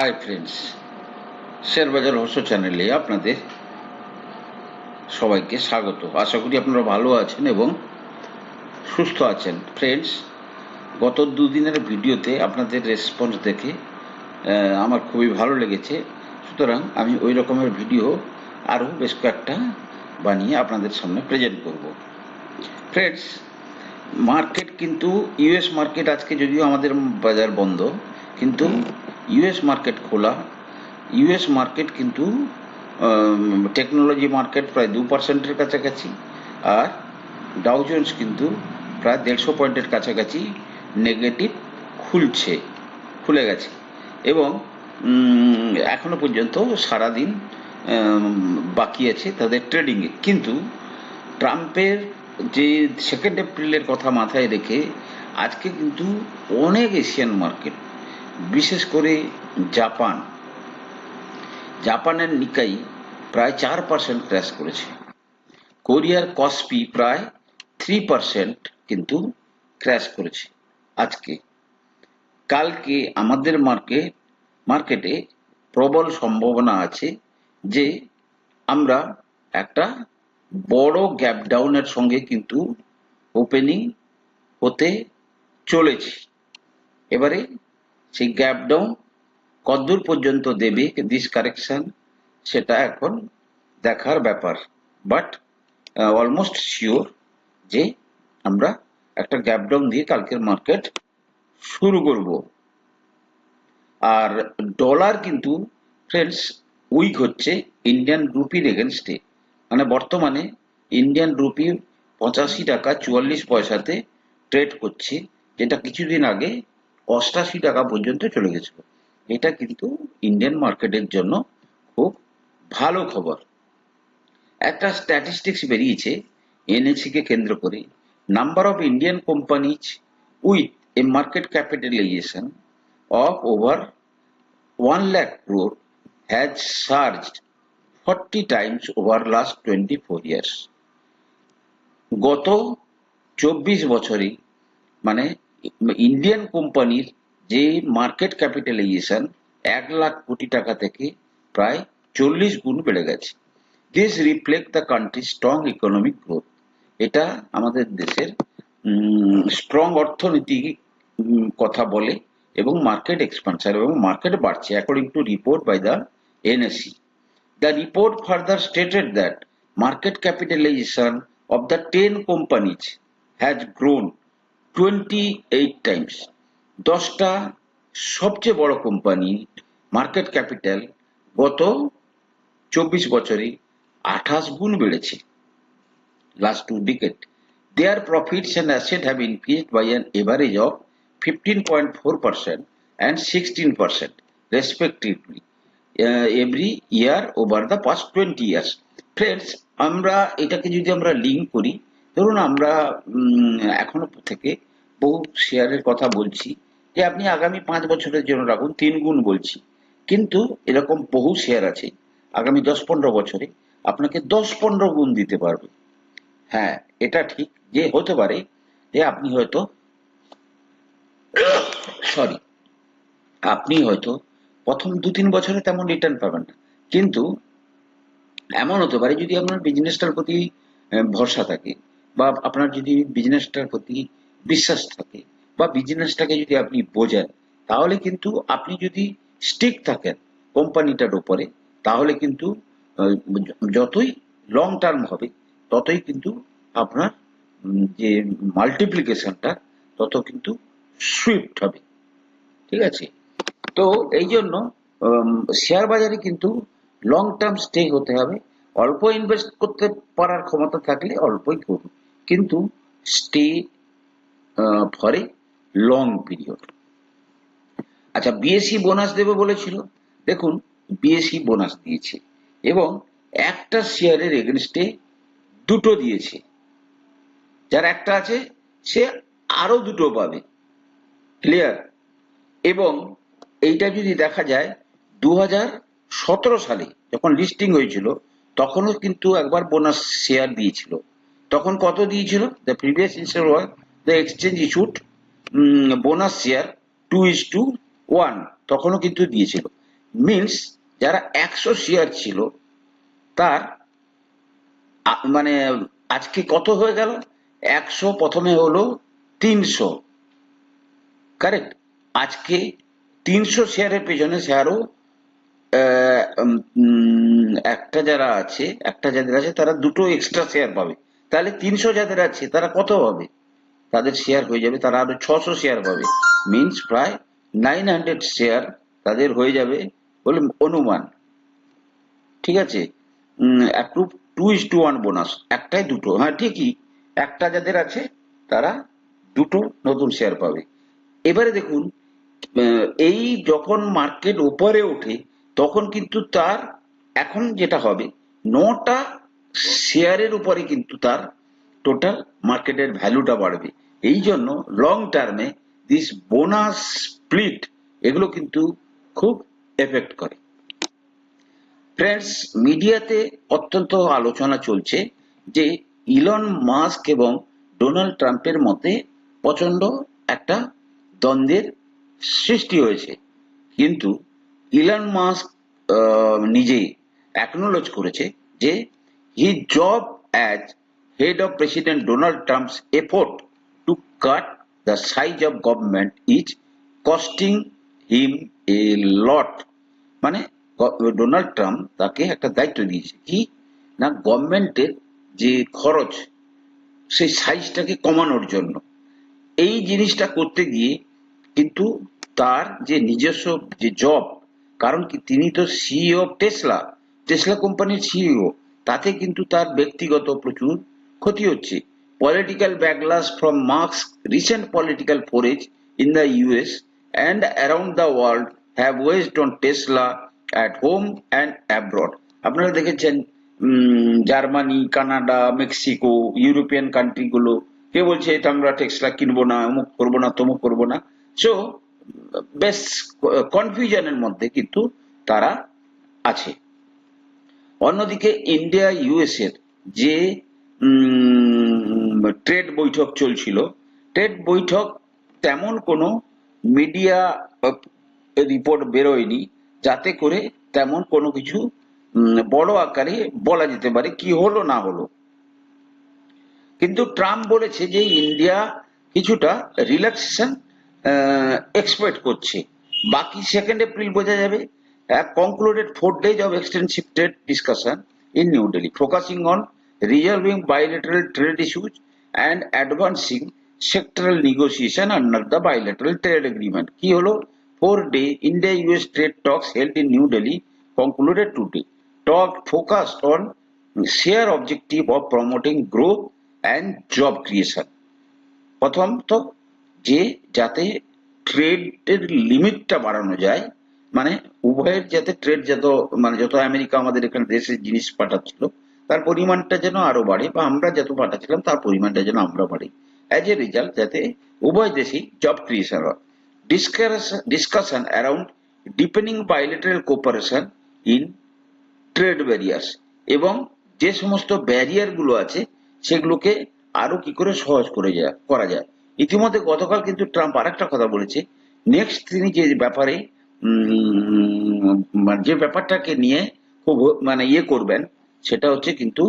Hi friends share শেয়ারবাজার রহস্য চ্যানেলে আপনাদের সবাইকে স্বাগত। আশা করি আপনারা ভালো আছেন এবং সুস্থ আছেন। ফ্রেন্ডস গত দুদিনের ভিডিওতে আপনাদের রেসপন্স দেখে আমার খুবই ভালো লেগেছে। সুতরাং আমি ওই রকমের ভিডিও আরও বেশ কয়েকটা বানিয়ে আপনাদের সামনে প্রেজেন্ট করব। ফ্রেন্ডস মার্কেট কিন্তু ইউএস মার্কেট আজকে যদিও আমাদের বাজার বন্ধ, কিন্তু ইউএস মার্কেট খোলা ইউএস মার্কেট কিন্তু টেকনোলজি মার্কেট প্রায় দু পার্সেন্টের কাছাকাছি, আর ডাউজন্স কিন্তু প্রায় দেড়শো পয়েন্টের কাছাকাছি নেগেটিভ খুলছে, খুলে গেছে। এবং এখনও পর্যন্ত সারাদিন বাকি আছে তাদের ট্রেডিংয়ে কিন্তু ট্রাম্পের যে সেকেন্ড এপ্রিলের কথা মাথায় রেখে আজকে কিন্তু অনেক এশিয়ান মার্কেট বিশেষ করে জাপান। জাপানের নিকাই প্রায় চার পার্সেন্ট ক্র্যাশ করেছে। কোরিয়ার কসপি প্রায় থ্রি পার্সেন্ট কিন্তু ক্র্যাশ করেছে আজকে। কালকে আমাদের মার্কেট মার্কেটে প্রবল সম্ভাবনা আছে যে আমরা একটা বড় গ্যাপ ডাউনের সঙ্গে কিন্তু ওপেনিং হতে চলেছি। এবারে সেই গ্যাপ ডাউন কতদূর পর্যন্ত দেবে দিস কারেকশন সেটা এখন দেখার ব্যাপার। বাট অলমোস্ট শিওর যে আমরা একটা গ্যাপ ডাউন দিয়ে কালকের মার্কেট শুরু করব। আর ডলার কিন্তু ফ্রেন্ডস উইক হচ্ছে ইন্ডিয়ান রুপির এগেনস্টে মানে বর্তমানে ইন্ডিয়ান রুপি পঁচাশি টাকা চুয়াল্লিশ পয়সাতে ট্রেড করছে, যেটা কিছুদিন আগে অষ্টাশি টাকা পর্যন্ত চলে গেছিল। এটা কিন্তু ইন্ডিয়ান মার্কেটের জন্য খুব ভালো খবর। একটা স্ট্যাটিস্টিক্স বেরিয়েছে এনএসি কে কেন্দ্র করে। Number of Indian companies with a market capitalization of over one lakh crore has surged forty times over last twenty four years গত চব্বিশ বছরে মানে ইন্ডিয়ান কোম্পানির যে মার্কেট ক্যাপিটালাইজেশন এক লাখ কোটি টাকা থেকে প্রায় চল্লিশ গুণ বেড়ে গেছে। This reflect the country strong economic growth এটা আমাদের দেশের স্ট্রং অর্থনীতি কথা বলে এবং মার্কেট এক্সপানশন এবং মার্কেট বাড়ছে according to report by the NAC the report further stated that market capitalization capitalization of the 10 companies has twenty eight times দশটা সবচেয়ে বড় কোম্পানি মার্কেট ক্যাপিটাল গত চব্বিশ বছরে আঠাশ গুণ বেড়েছে। Last two decade their profits and asset have increased by an average of fifteen point four percent and sixteen percent respectively every year over the past twenty years friends আমরা এটাকে যদি আমরা লিংক করি ধরুন আমরা এখনও থেকে বহু শেয়ারের কথা বলছি যে আপনি আগামী পাঁচ বছরের জন্য রাখুন, তিন গুণ বলছি। কিন্তু এরকম বহু শেয়ার আছে, আগামী দশ পনেরো বছরে আপনাকে দশ পনেরো গুণ দিতে পারবে। হ্যাঁ এটা ঠিক যে হতে পারে যে আপনি হয়তো সরি, আপনি হয়তো প্রথম দু তিন বছরে তেমন রিটার্ন পাবেন না। কিন্তু এমন হতে পারে যদি আপনার বিজনেসটার প্রতি ভরসা থাকে। বা আপনার যদি বিজনেসটার প্রতি বিশ্বাস থাকে বা বিজনেসটাকে যদি আপনি বোঝেন, তাহলে কিন্তু আপনি যদি স্টিক থাকেন কোম্পানিটার উপরে, তাহলে কিন্তু যতই লং টার্ম হবে, ততই কিন্তু আপনার যে মাল্টিপ্লিকেশনটা তত কিন্তু সুইফট হবে। ঠিক আছে? তো এই জন্য শেয়ার বাজারে কিন্তু লং টার্ম স্টে হতে হবে। অল্প ইনভেস্ট করতে পারার ক্ষমতা থাকলে অল্পই করুন। কিন্তু stay for a long period আচ্ছা বিএসসি বোনাস দেবে বলেছিল। দেখুন বিএসসি বোনাস দিয়েছে এবং একটা শেয়ারের এগেনস্টে দুটো দিয়েছে। যার একটা আছে, সে আরও দুটো পাবে। ক্লিয়ার এবং এইটা যদি দেখা যায় দু সালে যখন লিস্টিং হয়েছিল, তখনও কিন্তু একবার বোনাস শেয়ার দিয়েছিল। তখন কত দিয়েছিল? The previous instance was the exchange issued bonus share two is to one তখনও কিন্তু দিয়েছিল। মিনস যারা একশো শেয়ার ছিল তার মানে আজকে কত হয়ে গেল? একশো প্রথমে হলো তিনশো। কারেক্ট আজকে তিনশো শেয়ারের পেছনে উম, একটা যারা আছে একটা যাদের আছে তারা দুটো এক্সট্রা শেয়ার পাবে। তাহলে তিনশো যাদের আছে, তারা কত হবে তাদের শেয়ার হয়ে যাবে, তারা আরও ছশো শেয়ার পাবে। মিনস প্রায় নাইন হান্ড্রেড শেয়ার তাদের হয়ে যাবে বলে অনুমান। ঠিক আছে? Approve two is to one bonus একটাই দুটো। হ্যাঁ ঠিকই। একটা যাদের আছে, তারা দুটো নতুন শেয়ার পাবে। এবারে দেখুন এই যখন মার্কেট ওপরে ওঠে, তখন কিন্তু তার এখন যেটা হবে, নটা শেয়ারের উপরে কিন্তু তার টোটাল মার্কেটের ভ্যালুটা বাড়বে। এই জন্য লং টার্মে দিস বোনাস স্প্লিট এগুলো কিন্তু খুব এফেক্ট করে। ফ্রেন্ডস মিডিয়াতে অত্যন্ত আলোচনা চলছে যে ইলন মাস্ক এবং ডোনাল্ড ট্রাম্পের মতে প্রচণ্ড একটা দ্বন্দ্বের সৃষ্টি হয়েছে। কিন্তু ইলন মাস্ক নিজেই অ্যাকনোলজ করেছে যে he job as head of president Donald Trump's effort to cut the size of government is costing him a lot মানে ডোনাল্ড ট্রাম্প তাকে একটা দায়িত্ব দিয়েছে কি? না গভর্নমেন্টের যে খরচ সেই সাইজটাকে কমানোর জন্য। এই জিনিসটা করতে গিয়ে কিন্তু তার যে নিজস্ব যে জব কারণ কি তিনি তো সিইও টেসলা টেসলা কোম্পানির সিইও তাতে কিন্তু তার ব্যক্তিগত প্রচুর ক্ষতি হচ্ছে। Political backlash from Musk's recent political forays in the US and around the world have weighed on Tesla at home and abroad আপনারা দেখেছেন জার্মানি, কানাডা, মেক্সিকো, ইউরোপিয়ান কান্ট্রিগুলো, কে বলছে, এটা আমরা টেক্সলা কিনবো না, অমুক করব না, তমুক করব না। সো বেশ কনফিউশনের মধ্যে কিন্তু তারা আছে। অন্যদিকে ইন্ডিয়া ইউএস এর যে ট্রেড বৈঠক চলছিল ট্রেড বৈঠক তেমন কোনো মিডিয়া রিপোর্ট বেরোয়নি, যাতে করে তেমন কোনো কিছু বড় আকারে বলা যেতে পারে কি হলো না হলো। কিন্তু ট্রাম্প বলেছে যে ইন্ডিয়া কিছুটা রিল্যাক্সেশন এক্সপেক্ট করছে। বাকি সেকেন্ড এপ্রিল বোঝা যাবে। Concluded four days of extensive trade discussion in New Delhi focusing on resolving bilateral trade issues and advancing sectoral negotiation under the bilateral trade agreement কি হলো four day India US trade talks held in New Delhi concluded today talk focused on share objective of promoting growth and job creation প্রথমত যে যাতে ট্রেডের লিমিটটা বাড়ানো যায় মানে উভয়ের যাতে ট্রেড যত মানে যত আমেরিকা আমাদের এখানে দেশে জিনিস পাঠাচ্ছিল, তার পরিমাণটা যেন আরও বাড়ে বা আমরা যত পাঠাচ্ছিলাম তার পরিমাণটা যেন আমরা বাড়ি। অ্যাজ এ রেজাল্ট যাতে উভয় দেশেই জব ক্রিয়েশন হয়। Discussion around depending bilateral cooperation in trade barriers এবং যে সমস্ত ব্যারিয়ারগুলো আছে, সেগুলোকে আরও কি করে সহজ করে যায় করা যায়। ইতিমধ্যে গতকাল কিন্তু ট্রাম্প আরেকটা কথা বলেছে। নেক্সট তিনি যে ব্যাপারে যে ব্যাপারটাকে নিয়ে খুব মানে ইয়ে করবেন, সেটা হচ্ছে কিন্তু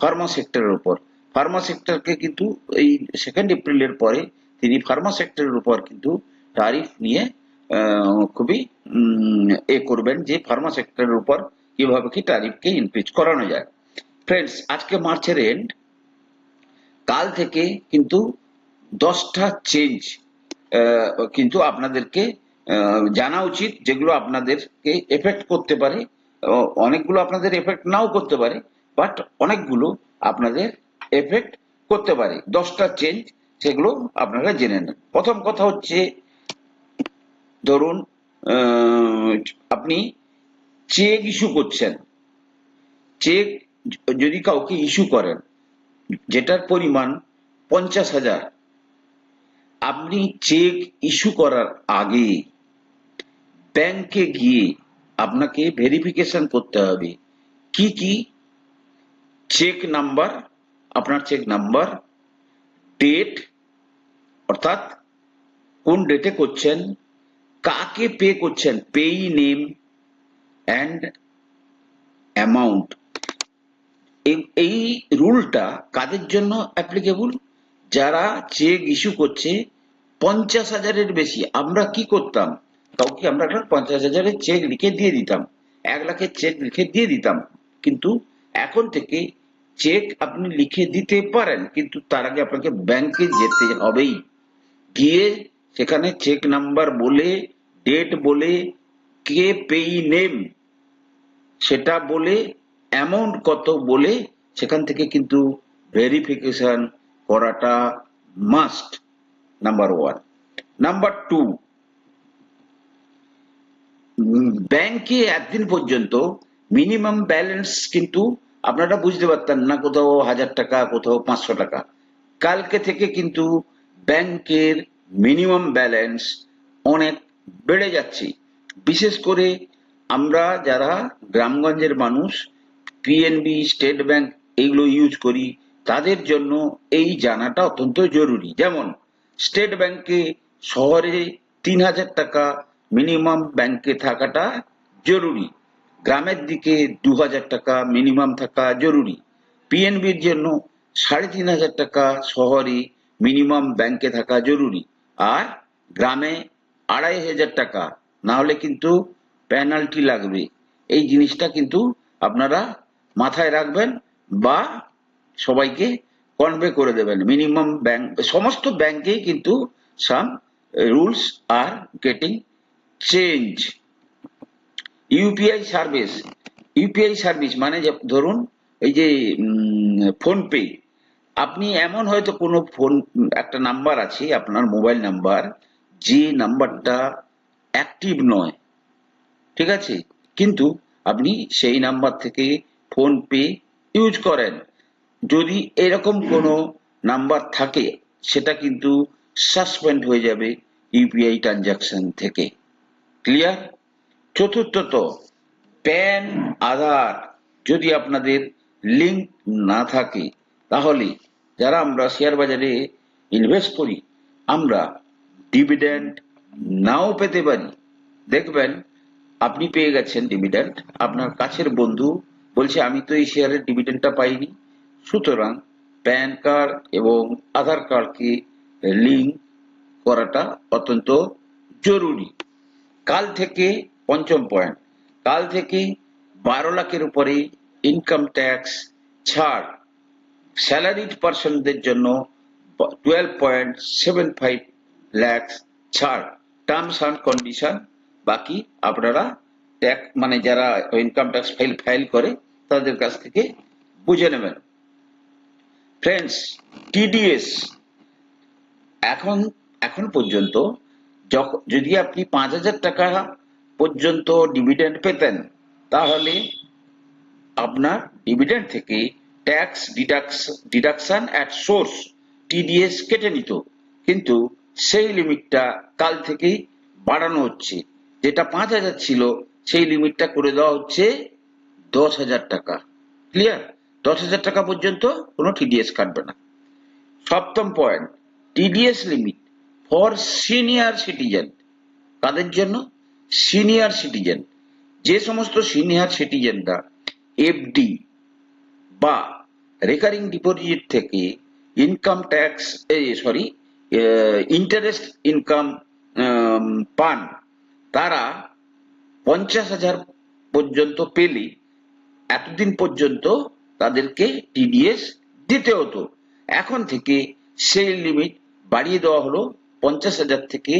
ফার্মা সেক্টরের উপর। ফার্মা সেক্টরকে কিন্তু এই সেকেন্ড এপ্রিলের পরে তিনি ফার্মা সেক্টরের উপর কিন্তু তারিফ নিয়ে খুবই এ করবেন যে ফার্মা সেক্টরের উপর কীভাবে কি ট্যারিফকে ইনক্রিজ করানো যায়। ফ্রেন্ডস আজকে মার্চের এন্ড কাল থেকে কিন্তু দশটা চেঞ্জ কিন্তু আপনাদেরকে জানা উচিত যেগুলো আপনাদেরকে এফেক্ট করতে পারে অনেকগুলো আপনাদের এফেক্ট নাও করতে পারে বাট অনেকগুলো আপনাদের এফেক্ট করতে পারে। দশটা চেঞ্জ সেগুলো আপনারা জেনে নেন। প্রথম কথা হচ্ছে, ধরুন আপনি চেক ইস্যু করছেন। চেক যদি কাউকে ইস্যু করেন, যেটার পরিমাণ পঞ্চাশ হাজার আপনি চেক ইস্যু করার আগে ব্যাংকে গিয়ে আপনাকে ভেরিফিকেশন করতে হবে। কি কি? চেক নাম্বার, আপনার চেক নাম্বার, ডেট, অর্থাৎ কোন ডেটে করছেন, কাকে পে করছেন পেই নেম অ্যান্ড অ্যামাউন্ট এই রুলটা কাদের জন্য অ্যাপ্লিকেবল যারা চেক ইস্যু করছে, পঞ্চাশ হাজারের বেশি, আমরা কি করতাম? কাউকে আমরা একটা পঞ্চাশ হাজারের চেক লিখে দিয়ে দিতাম। এক লাখের চেক লিখে দিয়ে দিতাম। কিন্তু এখন থেকে চেক আপনি লিখে দিতে পারেন, কিন্তু তার আগে আপনাকে ব্যাংকে যেতে হবেই। গিয়ে সেখানে চেক নাম্বার বলে, ডেট বলে, কে পেই নেম, সেটা বলে, অ্যামাউন্ট কত বলে, সেখান থেকে কিন্তু ভেরিফিকেশন করাটা must number one number two ব্যাংকে একদিন পর্যন্ত মিনিমাম ব্যালেন্স কিন্তু আপনারা বুঝতে পারতেন না কোথাও হাজার টাকা, কোথাও পাঁচশো টাকা। কালকে থেকে কিন্তু ব্যাংকের মিনিমাম ব্যালেন্স অনেক বেড়ে যাচ্ছে। বিশেষ করে আমরা যারা গ্রামগঞ্জের মানুষ পিএনবি স্টেট ব্যাংক এইগুলো ইউজ করি। তাদের জন্য এই জানাটা অত্যন্ত জরুরি। যেমন, স্টেট ব্যাংকে শহরে তিন হাজার টাকা মিনিমাম ব্যাংকে থাকাটা জরুরি। গ্রামের দিকে দু হাজার টাকা মিনিমাম থাকা জরুরি। পিএনবির জন্য সাড়ে তিন হাজার টাকা শহরে মিনিমাম ব্যাংকে থাকা জরুরি। আর গ্রামে আড়াই হাজার টাকা, না হলে কিন্তু পেনাল্টি লাগবে। এই জিনিসটা কিন্তু আপনারা মাথায় রাখবেন বা সবাইকে কনভে করে দেবেন। মিনিমাম ব্যাংক সমস্ত ব্যাংকেই কিন্তু some rules are getting change UPI service UPI service মানে ধরুন এই যে ফোন পে আপনি এমন হয়তো কোনো ফোন একটা নাম্বার আছে, আপনার মোবাইল নাম্বার যে নাম্বারটা অ্যাক্টিভ নয়, ঠিক আছে? কিন্তু আপনি সেই নাম্বার থেকে ফোন পে ইউজ করেন। যদি এরকম কোনো নাম্বার থাকে, সেটা কিন্তু সাসপেন্ড হয়ে যাবে ইউপিআই ট্রানজাকশন থেকে। ক্লিয়ার? চতুর্থত, প্যান, আধার যদি আপনাদের লিঙ্ক না থাকে, তাহলে যারা আমরা শেয়ার বাজারে ইনভেস্ট করি, আমরা ডিভিডেন্ড নাও পেতে পারি। দেখবেন, আপনি পেয়ে গেছেন ডিভিডেন্ড। আপনার কাছের বন্ধু বলছে, আমি তো এই শেয়ারের ডিভিডেন্ডটা পাইনি। সুতরাং প্যান কার্ড এবং আধার কার্ডকে লিঙ্ক করাটা অত্যন্ত জরুরি। কাল থেকে পঞ্চম পয়েন্ট। কাল থেকে বারো লাখের উপরে ইনকাম ট্যাক্স ছাড়। স্যালারিড পার্সনদের জন্য twelve point seven five lakhs ছাড়। টার্মস অ্যান্ড কন্ডিশন বাকি আপনারা ট্যাক্স মানে যারা ইনকাম ট্যাক্স ফাইল ফাইল করে তাদের কাছ থেকে বুঝে নেবেন। ফ্রেন্ডস টিডিএস এখন এখন পর্যন্ত যদি আপনি পাঁচ হাজার টাকা পর্যন্ত ডিভিডেন্ড পেতেন, তাহলে আপনার ডিভিডেন্ড থেকে tax deduction at source TDS কেটে নিত। কিন্তু সেই লিমিটটা কাল থেকেই বাড়ানো হচ্ছে। যেটা পাঁচ হাজার ছিল, সেই লিমিটটা করে দেওয়া হচ্ছে দশ হাজার টাকা। ক্লিয়ার দশ হাজার টাকা পর্যন্ত কোনো টিডিএস কাটবে না। সপ্তম point TDS limit for senior citizen কাদের জন্য? সিনিয়র সিটিজেন যে সমস্ত সিনিয়র সিটিজেনরা এফডি বা রেকারিং ডিপোজিট থেকে income tax sorry interest income পান, তারা পঞ্চাশ হাজার পর্যন্ত পেলে এতদিন পর্যন্ত তাদেরকে টিডিএস দিতে হতো এখন থেকে সেই লিমিট বাড়িয়ে দেওয়া হলো পঞ্চাশ হাজার থেকে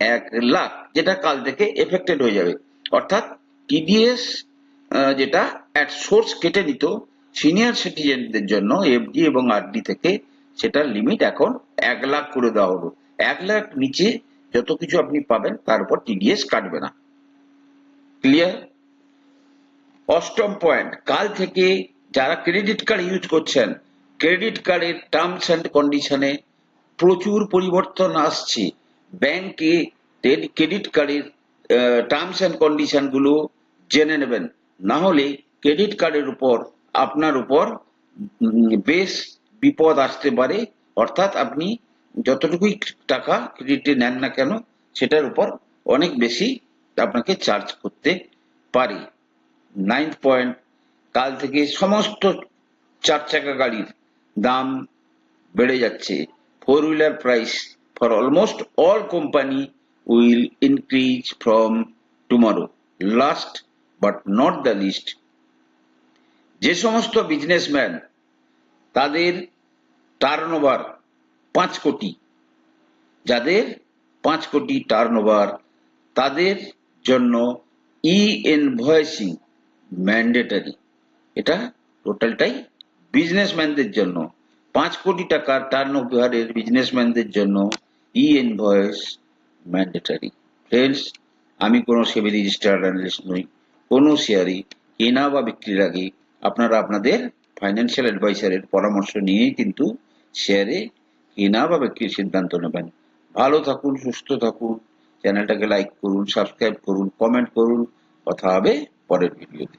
এক লাখ, যেটা কাল থেকে এফেক্টেড হয়ে যাবে। অর্থাৎ টিডিএস যেটা অ্যাট সোর্স কেটে নিত সিনিয়র সিটিজেনদের জন্য এফডি এবং আরডি থেকে, সেটার লিমিট এখন এক লাখ করে দেওয়া হলো। এক লাখ নিচে যত কিছু আপনি পাবেন, তার উপর টিডিএস কাটবে না। ক্লিয়ার অষ্টম পয়েন্ট কাল থেকে যারা ক্রেডিট কার্ড ইউজ করছেন ক্রেডিট কার্ডের টার্মস অ্যান্ড কন্ডিশনে প্রচুর পরিবর্তন আসছে। ব্যাংকে ক্রেডিট কার্ডের টার্মস অ্যান্ড কন্ডিশনগুলো জেনে নেবেন। না হলে ক্রেডিট কার্ডের উপর আপনার উপর বেশ বিপদ আসতে পারে। অর্থাৎ আপনি যতটুকুই টাকা ক্রেডিটে নেন না কেন, সেটার উপর অনেক বেশি আপনাকে চার্জ করতে পারে। নাইন্থ পয়েন্ট কাল থেকে সমস্ত চার চাকা গাড়ির দাম বেড়ে যাচ্ছে। Four wheeler price for almost all company will increase from tomorrow last but not the least যে সমস্ত বিজনেসম্যান তাদের টার্ন ওভার পাঁচ কোটি। যাদের পাঁচ কোটি টার্ন ওভার তাদের জন্য ই ইনভয়েসিং ম্যান্ডেটারি এটা টোটালটাই বিজনেসম্যানদের জন্য। পাঁচ কোটি টাকার টার্ন ওভারের বিজনেসম্যানদের জন্য ই ইনভয়েস ম্যান্ডেটারি ফ্রেন্ডস আমি কোনো সেবি রেজিস্টার্ড অ্যানালিস্ট নই, কোনো শেয়ারই কেনা বা বিক্রির আগে আপনারা আপনাদের ফাইন্যান্সিয়াল অ্যাডভাইসারের পরামর্শ নিয়েই কিন্তু শেয়ারে কেনা বা বিক্রির সিদ্ধান্ত নেবেন। ভালো থাকুন, সুস্থ থাকুন চ্যানেলটাকে লাইক করুন সাবস্ক্রাইব করুন কমেন্ট করুন। কথা হবে পরের ভিডিওতে